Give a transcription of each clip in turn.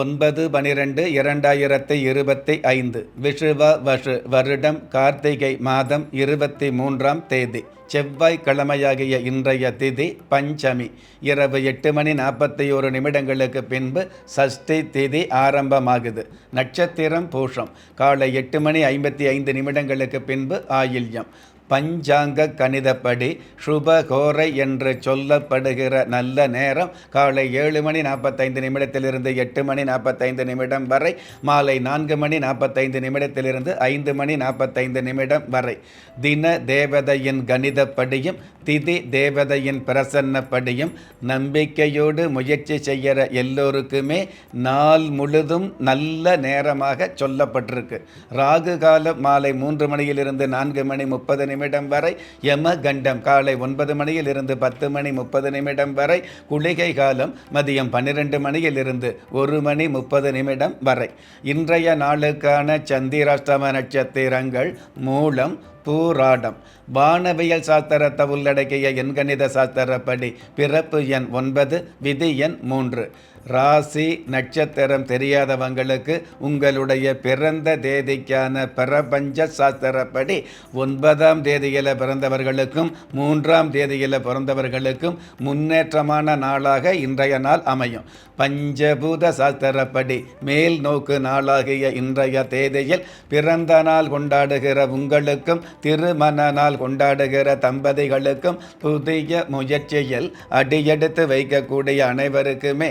ஒன்பது பனிரெண்டு இரண்டாயிரத்தி இருபத்தி ஐந்து விஷுவ வஷு வருடம் கார்த்திகை மாதம் இருபத்தி மூன்றாம் தேதி செவ்வாய் கிழமையாகிய இன்றைய திதி பஞ்சமி. இரவு எட்டு மணி நாற்பத்தி ஒரு நிமிடங்களுக்கு பின்பு சஷ்டி திதி ஆரம்பமாகுது. நட்சத்திரம் பூஷம். காலை எட்டு மணி ஐம்பத்தி ஐந்து நிமிடங்களுக்கு பின்பு ஆயில்யம். பஞ்சாங்க கணிதப்படி சுபகோரை என்று சொல்லப்படுகிற நல்ல நேரம் காலை ஏழு மணி நாற்பத்தைந்து நிமிடத்திலிருந்து எட்டு மணி நாற்பத்தைந்து நிமிடம் வரை மாலை நான்கு மணி நாற்பத்தைந்து நிமிடத்திலிருந்து ஐந்து மணி நாற்பத்தைந்து நிமிடம் வரை. தின தேவதையின் கணிதப்படியும் திதி தேவதையின் பிரசன்னப்படியும் நம்பிக்கையோடு முயற்சி செய்கிற எல்லோருக்குமே நாள் முழுதும் நல்ல நேரமாக சொல்லப்பட்டிருக்கு. ராகு காலம் மாலை மூன்று மணியிலிருந்து நான்கு மணி முப்பது நிமிடம் வரை யம கண்டம். காலை ஒன்பது மணியில் இருந்து பத்து மணி முப்பது நிமிடம் வரை குளிகை காலம் மதியம் பன்னிரெண்டு மணியிலிருந்து ஒரு மணி முப்பது நிமிடம் வரை. இன்றைய நாளுக்கான சந்திராஷ்டம நட்சத்திரங்கள் மூலம் பூராடம். வானவியல் சாஸ்திரத்தை உள்ளடக்கிய எண்கணித சாஸ்திரப்படி பிறப்பு எண் ஒன்பது விதி எண் மூன்று. ராசி நட்சத்திரம் தெரியாதவங்களுக்கு உங்களுடைய பிறந்த தேதிக்கான பிரபஞ்ச சாஸ்திரப்படி ஒன்பதாம் தேதியில் பிறந்தவர்களுக்கும் மூன்றாம் தேதியில் பிறந்தவர்களுக்கும் முன்னேற்றமான நாளாக இன்றைய நாள் அமையும். பஞ்சபூத சாஸ்திரப்படி மேல் நோக்கு நாளாகிய இன்றைய தேதியில் பிறந்த நாள் கொண்டாடுகிற உங்களுக்கும் திருமண நாள் கொண்டாடுகிற தம்பதிகளுக்கும் புதிய முயற்சியில் அடியெடுத்து வைக்கக்கூடிய அனைவருக்குமே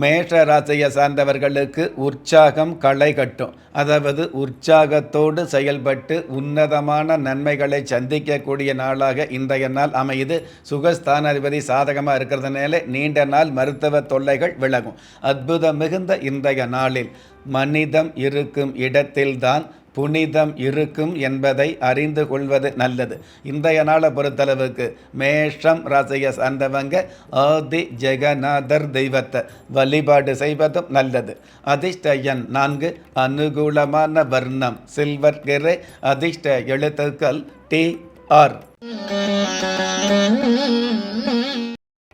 மேஷ ராசியை சார்ந்தவர்களுக்கு உற்சாகம் களை கட்டும். அதாவது உற்சாகத்தோடு செயல்பட்டு உன்னதமான நன்மைகளை சந்திக்கக்கூடிய நாளாக இன்றைய நாள் அமையுது. சுகஸ்தானாதிபதி சாதகமாக இருக்கிறதுனால நீண்ட நாள் மருத்துவ தொல்லைகள் விலகும். அற்புதம் மிகுந்த இன்றைய நாளில் மனிதம் இருக்கும் இடத்தில்தான் புனிதம் இருக்கும் என்பதை அறிந்து கொள்வது நல்லது. இன்றைய நாளை பொறுத்தளவுக்கு மேஷம் ரசைய சார்ந்தவங்க ஆதி ஜெகநாதர் தெய்வத்தை வழிபாடு செய்வதும் நல்லது. அதிர்ஷ்டயன் நான்கு அனுகூலமான வர்ணம் சில்வர் கிரே அதிர்ஷ்ட எழுத்துக்கள் டி ஆர்.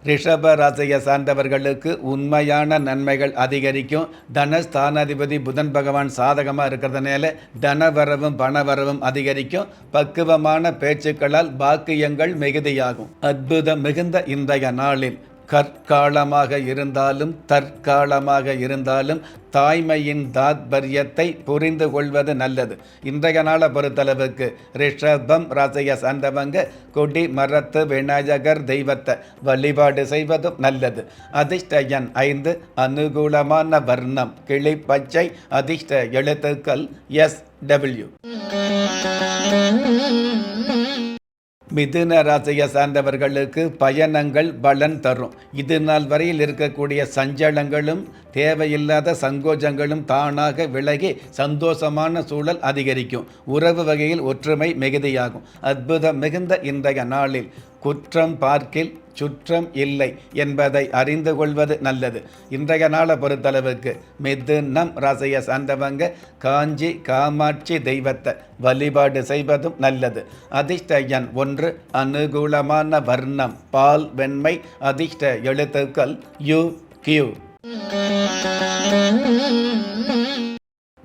ரிஷப ராசியை சார்ந்தவர்களுக்கு உண்மையான நன்மைகள் அதிகரிக்கும். தனஸ்தானாதிபதி புதன் பகவான் சாதகமாக இருக்கிறதுனால தனவரவும் பணவரவும் அதிகரிக்கும். பக்குவமான பேச்சுக்களால் பாக்கியங்கள் மிகுதியாகும். அற்புதம் மிகுந்த இன்றைய நாளில் கற்காலமாக இருந்தாலும் தற்காலமாக இருந்தாலும் தாய்மையின் தாத்பரியத்தை புரிந்து கொள்வது நல்லது. இன்றைய நாளை பொறுத்தளவுக்கு ரிஷபம் ராசியை சார்ந்தவங்க கொடி மரத்து விநாயகர் தெய்வத்தை வழிபாடு செய்வதும் நல்லது. அதிர்ஷ்ட எண் ஐந்து அனுகூலமான வர்ணம் கிளி பச்சை அதிர்ஷ்ட எழுத்துக்கள் எஸ் டபிள்யூ மிதுன ராசியை சார்ந்தவர்களுக்கு பயணங்கள் பலன் தரும். இது நாள் வரையில் இருக்கக்கூடிய சஞ்சலங்களும் தேவையில்லாத சங்கோஜங்களும் தானாக விலகி சந்தோஷமான சூழல் அதிகரிக்கும். உறவு வகையில் ஒற்றுமை மிகுதியாகும். அற்புதம் மிகுந்த இன்றைய நாளில் குற்றம் பார்க்கில் சுற்றம் இல்லை என்பதை அறிந்து கொள்வது நல்லது. இன்றைய நாளை பொறுத்தளவுக்கு மிதுனம் ராசியை சார்ந்தவங்க காஞ்சி காமாட்சி தெய்வத்தை வழிபாடு செய்வதும் நல்லது. அதிர்ஷ்ட எண் ஒன்று அனுகூலமான வர்ணம் பால் வெண்மை அதிர்ஷ்ட எழுத்துக்கள் யு கியூ.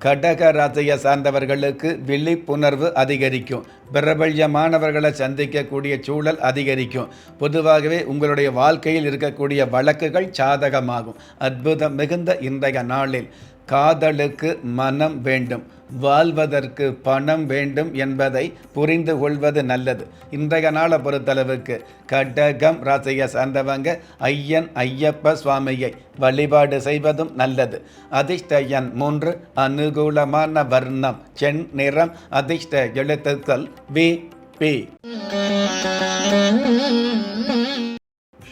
கடக ராசியை சார்ந்தவர்களுக்கு விழிப்புணர்வு அதிகரிக்கும். பிரபல்யமானவர்களை சந்திக்கக்கூடிய சூழல் அதிகரிக்கும். பொதுவாகவே உங்களுடைய வாழ்க்கையில் இருக்கக்கூடிய வழக்குகள் சாதகமாகும். அற்புதம் மிகுந்த இன்றைய நாளில். காதலுக்கு மனம் வேண்டும். வாழ்வதற்கு பணம் வேண்டும் என்பதை புரிந்து கொள்வது நல்லது. இன்றைய நாளை பொறுத்தளவுக்கு கடகம் ராசியை சார்ந்தவங்க ஐயன் ஐயப்ப சுவாமியை வழிபாடு செய்வதும் நல்லது. அதிர்ஷ்ட எண் மூன்று அனுகூலமான வர்ணம் சென் நிறம் அதிர்ஷ்ட எழுத்துக்கள் வி பி.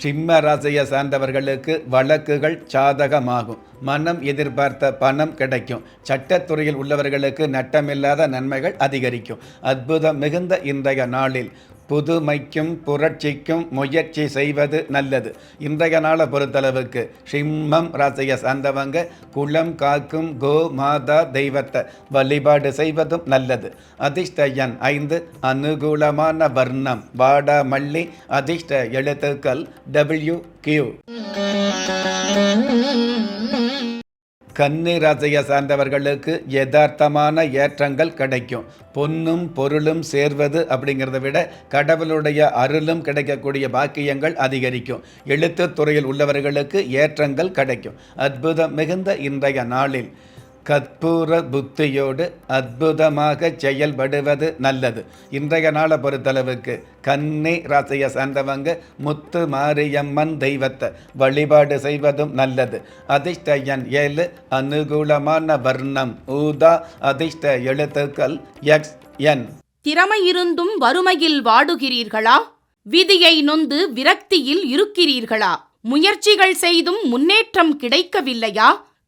சிம்ம ராசியை சார்ந்தவர்களுக்கு வழக்குகள் சாதகமாகும். மனம் எதிர்பார்த்த பணம் கிடைக்கும். சட்டத்துறையில் உள்ளவர்களுக்கு நட்டமில்லாத நன்மைகள் அதிகரிக்கும். அற்புதம் மிகுந்த இன்றைய நாளில். புதுமைக்கும் புரட்சிக்கும் முயற்சி செய்வது நல்லது. இன்றைய நாளை பொறுத்தளவுக்கு சிம்மம் ராசிய சார்ந்தவங்க குளம் காக்கும் கோ மாதா தெய்வத்தை வழிபாடு செய்வதும் நல்லது. அதிர்ஷ்ட எண் ஐந்து அனுகூலமான வர்ணம். வாடா மல்லி அதிர்ஷ்ட எழுத்துக்கள் டபிள்யூ கியூ கன்னி ராசியை சார்ந்தவர்களுக்கு யதார்த்தமான ஏற்றங்கள் கிடைக்கும். பொன்னும் பொருளும் சேர்வது அப்படிங்கிறத விட கடவுளுடைய அருளும் கிடைக்கக்கூடிய பாக்கியங்கள் அதிகரிக்கும். எழுத்து துறையில் உள்ளவர்களுக்கு ஏற்றங்கள் கிடைக்கும். அற்புதம் மிகுந்த இன்றைய நாளில். கற்பூர புத்தியோடு அற்புதமாக செயல்படுவது நல்லது. இன்றைய நாளை பொறுத்தளவுக்கு கன்னி ராசியை சார்ந்தவங்க முத்து மாரியம்மன் தெய்வத்தை வழிபாடு செய்வதும் நல்லது. அதிர்ஷ்ட எண் ஏழு அனுகூலமான வர்ணம் ஊதா அதிர்ஷ்ட எழுத்துக்கள் எக்ஸ் என். திறமை இருந்தும் வறுமையில் வாடுகிறீர்களா? விதியை நொந்து விரக்தியில் இருக்கிறீர்களா? முயற்சிகள் செய்தும் முன்னேற்றம் கிடைக்கவில்லையா?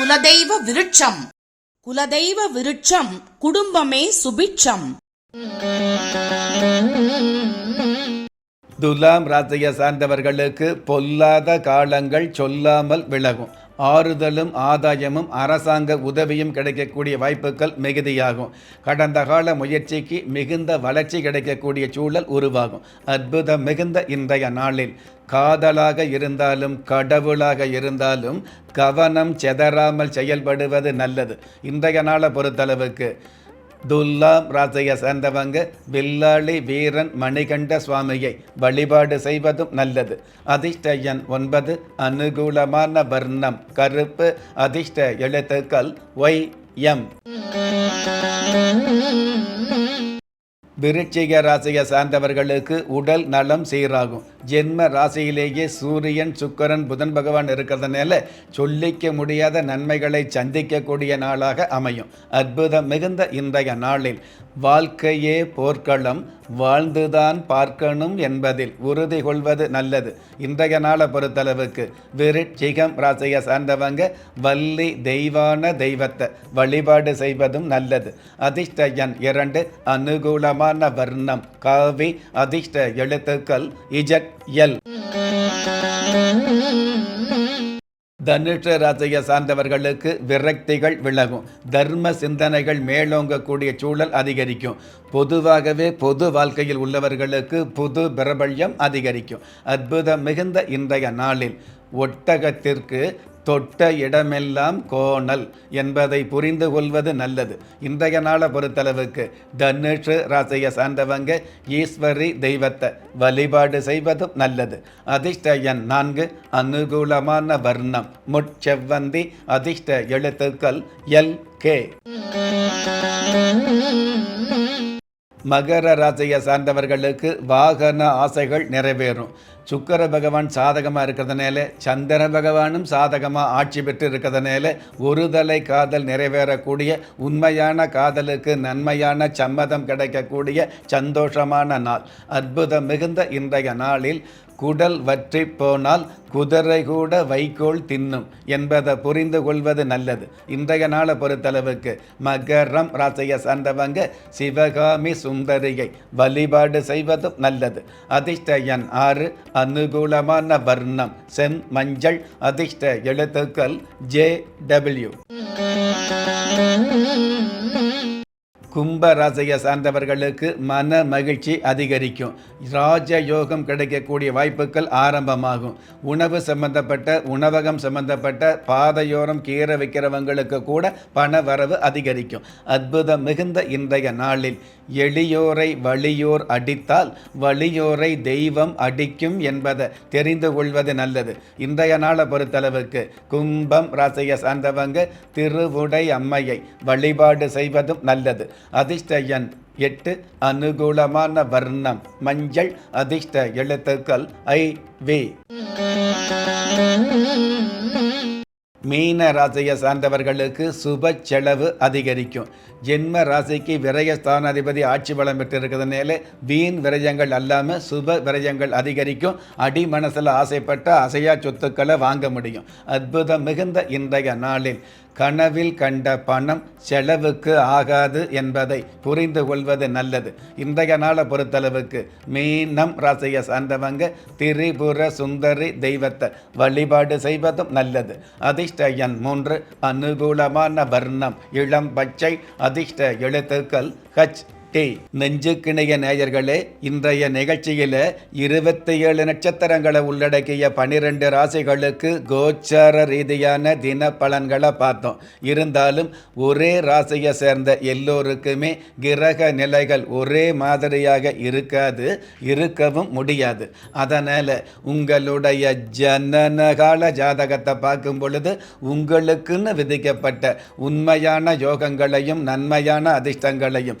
குலதெய்வ விருட்சம். குலதெய்வ விருட்சம் குடும்பமே சுபிட்சம். துலாம் ராசியை சார்ந்தவர்களுக்கு பொல்லாத காலங்கள் சொல்லாமல் விலகும். ஆறுதலும் ஆதாயமும் அரசாங்க உதவியும் கிடைக்கக்கூடிய வாய்ப்புகள் மிகுதியாகும். கடந்த கால முயற்சிக்கு மிகுந்த வளர்ச்சி கிடைக்கக்கூடிய சூழல் உருவாகும். அற்புதம் மிகுந்த இன்றைய நாளில். காதலாக இருந்தாலும் கடவுளாக இருந்தாலும் கவனம் செதறாமல் செயல்படுவது நல்லது. இன்றைய நாளை பொறுத்தளவுக்கு துல்லாம் ராசையை சேர்ந்தவங்க வில்லாளி வீரன் மணிகண்ட சுவாமியை வழிபாடு செய்வதும் நல்லது. அதிர்ஷ்டயன் ஒன்பது அனுகூலமான வர்ணம் கருப்பு அதிர்ஷ்ட எழுத்துக்கள் ஒய் எம். விருட்சிக ராசியை சார்ந்தவர்களுக்கு உடல் நலம் சீராகும். ஜென்ம ராசியிலேயே சூரியன் சுக்கரன் புதன் பகவான் இருக்கிறதுனால சொல்லிக்க முடியாத நன்மைகளை சந்திக்கக்கூடிய நாளாக அமையும். அற்புதம் மிகுந்த இன்றைய நாளில் வாழ்க்கையே போர்க்களம் வாழ்ந்துதான் பார்க்கணும் என்பதில் உறுதி கொள்வது நல்லது. இன்றைய நாளை பொறுத்தளவுக்கு விருட்சிகம் ராசியை சார்ந்தவங்க வள்ளி தெய்வான தெய்வத்தை வழிபாடு செய்வதும் நல்லது. அதிர்ஷ்ட எண் இரண்டு அனுகூலமான வர்ணம் காவி அதிர்ஷ்ட எழுத்துக்கள் இஜட் எல். தனுஷ ராசியை சார்ந்தவர்களுக்கு விரக்திகள் விலகும். தர்ம சிந்தனைகள் மேலோங்கக்கூடிய சூழல் அதிகரிக்கும். பொதுவாகவே பொது வாழ்க்கையில் உள்ளவர்களுக்கு புது பிரபல்யம் அதிகரிக்கும். அற்புதம் மிகுந்த இன்றைய நாளில். ஒட்டகத்திற்கு தொட்ட இடமெல்லாம் கோணல் என்பதை புரிந்து கொள்வது நல்லது. இன்றைய நாளை பொறுத்தளவுக்கு தனுஷ் ராசியை சார்ந்தவங்க ஈஸ்வரி தெய்வத்தை வழிபாடு செய்வதும் நல்லது. அதிர்ஷ்ட எண் நான்கு அனுகூலமான வர்ணம் முட்செவ்வந்தி அதிர்ஷ்ட எழுத்துக்கள் எல் கே. மகர ராசியை சார்ந்தவர்களுக்கு வாகன ஆசைகள் நிறைவேறும். சுக்கர பகவான் சாதகமாக இருக்கிறதுனால சந்திர பகவானும் சாதகமாக ஆட்சி பெற்று இருக்கிறதுனால ஒரு தலை காதல் நிறைவேறக்கூடிய உண்மையான காதலுக்கு நன்மையான சம்மதம் கிடைக்கக்கூடிய சந்தோஷமான நாள் அற்புதம் மிகுந்த இன்றைய நாளில் குடல் வற்றி போனால் குதிரை கூட வைக்கோல் தின்னும் என்பதை புரிந்து கொள்வது நல்லது. இன்றைய நாளை பொறுத்தளவுக்கு மகரம் ராசியை சார்ந்தவங்க சிவகாமி சுந்தரியை வழிபாடு செய்வதும் நல்லது. அதிர்ஷ்ட எண் ஆறு அனுகூலமான வர்ணம் செம் மஞ்சள் அதிர்ஷ்ட எழுத்துக்கள் ஜே டபிள்யூ. கும்பராசியை சார்ந்தவர்களுக்கு மன மகிழ்ச்சி அதிகரிக்கும். ராஜ யோகம் கிடைக்கக்கூடிய வாய்ப்புகள் ஆரம்பமாகும். உணவு சம்பந்தப்பட்ட உணவகம் சம்பந்தப்பட்ட பாதையோரம் கீரை வைக்கிறவங்களுக்கு கூட பண வரவு அதிகரிக்கும். அற்புதம் மிகுந்த இன்றைய நாளில் எளியோரை வலியோர் அடித்தால் வலியோரை தெய்வம் அடிக்கும் என்பதை தெரிந்து கொள்வது நல்லது. இன்றைய நாளை பொறுத்தளவுக்கு கும்பம் ராசியை சார்ந்தவங்க திருவுடை அம்மையை வழிபாடு செய்வதும் நல்லது. அதிர்ஷ்ட எண் எட்டு அனுகூலமான வர்ணம். மஞ்சள் அதிர்ஷ்ட எழுத்துக்கள் ஐ வி. மீன ராசியை சார்ந்தவர்களுக்கு சுப செலவு அதிகரிக்கும். ஜென்ம ராசிக்கு விரயஸ்தானாதிபதி ஆட்சி பலம் பெற்றிருக்கிறதுனால வீண் விரயங்கள் அல்லாமல் சுப விரயங்கள் அதிகரிக்கும். அடி மனசில் ஆசைப்பட்ட அசையா சொத்துக்களை வாங்க முடியும். அற்புதம் மிகுந்த இன்றைய நாளில். கனவில் கண்ட பணம் செலவுக்கு ஆகாது என்பதை புரிந்து கொள்வது நல்லது. இன்றைய நாளை பொறுத்தளவுக்கு மீனம் ராசியை சார்ந்தவங்க திரிபுர சுந்தரி தெய்வத்தை வழிபாடு செய்வதும் நல்லது. அதிர்ஷ்ட எண் மூன்று அனுகூலமான வர்ணம் இளம் பச்சை அதிர்ஷ்ட எழுத்துக்கள் ஹச் டி நெஞ்சுக்கிணைய நேயர்களே இன்றைய நிகழ்ச்சியில் இருபத்தி ஏழு நட்சத்திரங்களை உள்ளடக்கிய பனிரெண்டு ராசிகளுக்கு கோச்சார ரீதியான தின பலன்களை பார்த்தோம். இருந்தாலும் ஒரே ராசியை சேர்ந்த எல்லோருக்குமே கிரக நிலைகள் ஒரே மாதிரியாக இருக்காது இருக்கவும் முடியாது. அதனால் உங்களுடைய ஜனனகால ஜாதகத்தை பார்க்கும் பொழுது உங்களுக்குன்னு விதிக்கப்பட்ட உண்மையான யோகங்களையும் நன்மையான அதிர்ஷ்டங்களையும்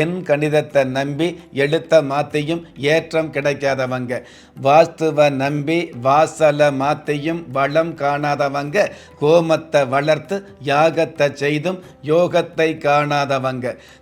என் கணிதத்தை நம்பி எழுத்த மாத்தையும் ஏற்றம் கிடைக்காதவங்க. வாஸ்துவ நம்பி வாசல மாத்தையும் வளம் காணாதவங்க. கோமத்தை வளர்த்து யாகத்தை செய்தும் யோகத்தை காணாதவங்க.